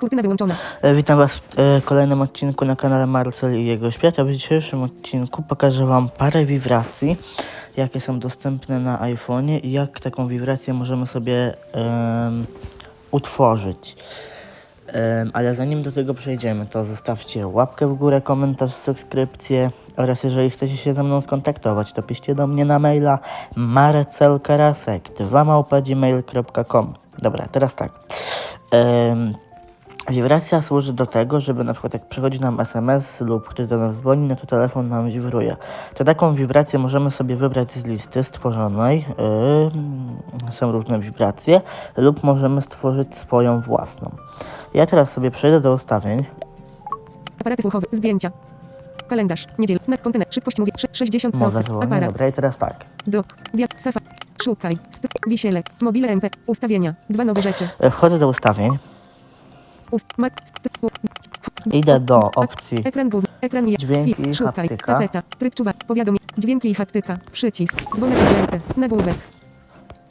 Kurtyna wyłączona. E, Witam Was w e, kolejnym odcinku na kanale Marcel i jego świat. A w dzisiejszym odcinku pokażę Wam parę wibracji, jakie są dostępne na iPhone'ie i jak taką wibrację możemy sobie utworzyć. Ale zanim do tego przejdziemy, to zostawcie łapkę w górę, komentarz, subskrypcję oraz jeżeli chcecie się ze mną skontaktować, to piszcie do mnie na maila marcelkarasek 2 Dobra, teraz tak. Wibracja służy do tego, żeby na przykład jak przychodzi nam SMS lub ktoś do nas dzwoni, no to telefon nam wibruje. To taką wibrację możemy sobie wybrać z listy stworzonej. Yy, są różne wibracje lub możemy stworzyć swoją własną. Ja teraz sobie przejdę do ustawień. Aparaty słuchowe. Zdjęcia. Kalendarz. Niedziel. Znak kontynet. Szybkość mówię. sze- 60%. Mogę. Aparat. Dobra, i teraz tak. Dok. Wiat. Safa. Szukaj. St- wisielek. Mobile MP. Ustawienia. Dwa nowe rzeczy. E, Wchodzę do ustawień. Idę do opcji Ekran główny. Ekran. Dźwięki i Szukaj. haptyka. Tapeta. Tryb czuwa. Powiadomień. Dźwięki i haptyka. Przycisk. Dzwonek alerty. Nagłówek.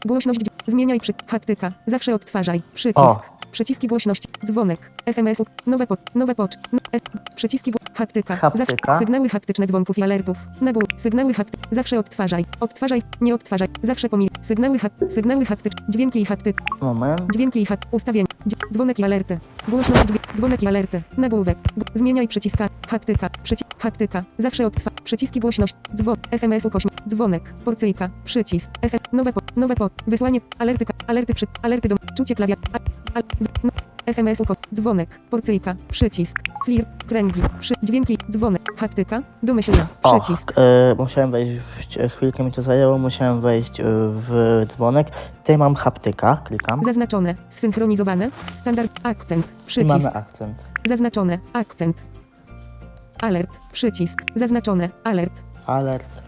Głośność. Zmieniaj przy. Haptyka. Zawsze odtwarzaj. Przycisk. O. Przyciski głośności. Dzwonek. SMS-u. Nowe po, Nowe poczt. n- e- Przyciski gło-. Haptyka. Zawsze. Sygnały haptyczne dzwonków i alertów. Nagłów. Sygnały hapty. Zawsze odtwarzaj. Odtwarzaj. Nie odtwarzaj. Zawsze pomij. Sygnały hap. Sygnały haptyczne. Dźwięki i haptyk. moment. Dźwięki i hap. Ustawień. Dzwonek i alerty. Głośność dźwięk. Dzwonek alerty. Nagłówek. Zmieniaj przyciska. Haptyka. Przyci haptyka. Zawsze odtwa. Przyciski głośność. SMS ukośnik. Dzwonek. Porcyjka. Przycisk. SM. Nowe po. Nowe po. Wysłanie. Alerty. Alerty przy. Alerty do. Czucie klawia. A, a, w, no, SMS uko. Dzwonek. Porcyjka. Przycisk. Flir. Kręgi. Przy. Dźwięki. Dzwonek. Haptyka. Domyślna. Przycisk. e, musiałem wejść, w, chwilkę mi to zajęło, musiałem wejść e, w dzwonek. Tutaj mam haptyka, klikam. Zaznaczone. Synchronizowane. Standard. Akcent. I Przycisk. mamy akcent. Zaznaczone. Akcent. Alert. Przycisk. Zaznaczone. Alert. Alert.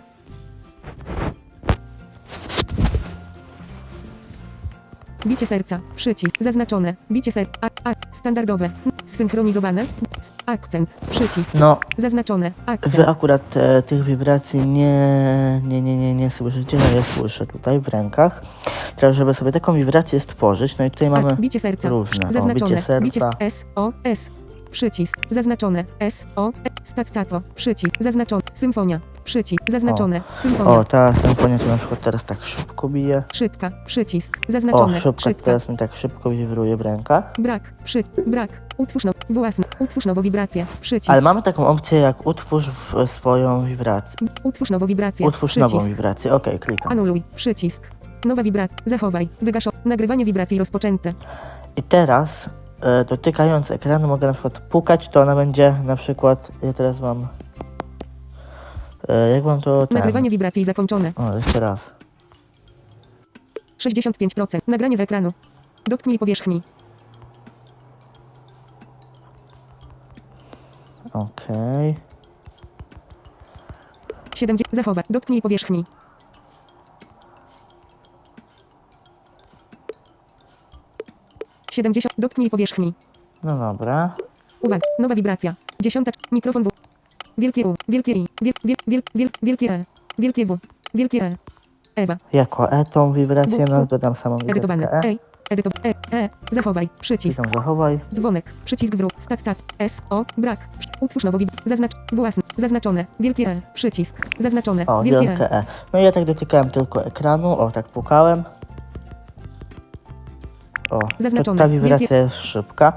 Bicie serca. Przycisk. Zaznaczone. Bicie serca. A, a, standardowe. Synchronizowane. S- Akcent. Przycisk. No, Zaznaczone. Akcent. wy akurat e, tych wibracji nie, nie, nie, nie, nie słyszycie, no ja słyszę tutaj w rękach. Teraz, żeby sobie taką wibrację stworzyć, no i tutaj mamy A, bicie serca. różne. O, Zaznaczone. bicie Bicie serca. S O S. Przycisk. Zaznaczone. S O E. Staccato. Przycisk. Zaznaczone. Symfonia. Przycisk. Zaznaczone. Symfonia. O, ta symfonia to na przykład teraz tak szybko bije. Szybka. Przycisk. O, Zaznaczone. szybka Szybka. teraz mi tak szybko wibruje w rękach. Brak. Przy. Brak. Utwórz now. Własny. Utwórz nowo wibrację. Przycisk. Ale mamy taką opcję jak utwórz w- swoją wibrację. Utwórz nową wibrację. Utwórz Przycisk. nową wibrację. Okej, klikam. Anuluj. Przycisk. Nowa wibracja. Zachowaj. Wygasz. Nagrywanie wibracji rozpoczęte. I teraz e, dotykając ekranu mogę na przykład pukać, to ona będzie na przykład, ja teraz mam, e, jak mam to ten, Nagrywanie wibracji zakończone. o jeszcze raz, 65%. Nagranie z ekranu. Dotknij powierzchni. okej, 70. Zachować. Dotknij powierzchni. Siedemdziesiąt. Dotknij powierzchni. no dobra, Uwaga. Nowa wibracja. Dziesiąta. Mikrofon W. Wielkie U. Wielkie I. Wiel, wiel, wiel, wiel, wielkie E. Wielkie W. Wielkie E. Ewa. jako E tą wibrację Bu- nazwę dam samą Edytowane. literkę E, Ej. Edytow. E. E. Zachowaj. Przycisk. klikam zachowaj, Dzwonek. Przycisk wróg. Stat stat. S. O. Brak. Przy- Utwórz nowo wib. Zaznacz. Własny. Zaznaczone. Wielkie E. Przycisk. Zaznaczone. o Wielkie E. wielkie E, no i ja tak dotykałem tylko ekranu, o tak pukałem, o, to Zaznaczone. ta wibracja Wielkie- jest szybka,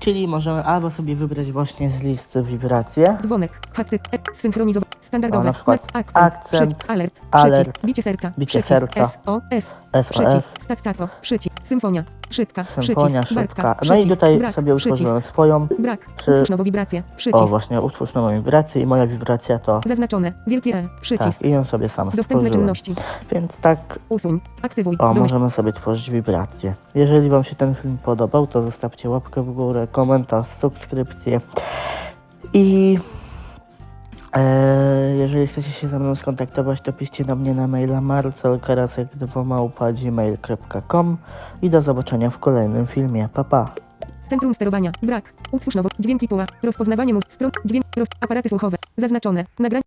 czyli możemy albo sobie wybrać właśnie z listy wibrację, Dzwonek. Haptyk. E. Synchronizowane. Standardowe. O, na przykład Akcent. akcent, Przycisk. Alert. alert, Przycisk. Bicie serca. bicie Przycisk. serca. S. O. S. SOS, Przycisk. Staccato. Przycisk. Symfonia. Szybka. Symfonia przycisk. szybka. Wartka. No i tutaj Brak. sobie utworzyłem swoją. Brak. Czy- Utwórz nową wibrację. O, Przycisk. właśnie, utwórz nową wibrację i moja wibracja to. Zaznaczone. Wielkie E. Przycisk. Tak, i ją sobie sam Dostępne stworzyłem. czynności. Więc tak, Usuń. Aktywuj. o, możemy sobie tworzyć wibracje. Jeżeli Wam się ten film podobał, to zostawcie łapkę w górę, komentarz, subskrypcję. I e, jeżeli chcecie się ze mną skontaktować, to piszcie do mnie na maila marcelkarasek2małpa.gmail.com i do zobaczenia w kolejnym filmie. Pa, pa! Centrum sterowania. Brak. Utwórz nowo. Dźwięki puła. Rozpoznawanie muzyki. Stron. Dźwięk. Roz. Aparaty słuchowe. Zaznaczone. Nagranie.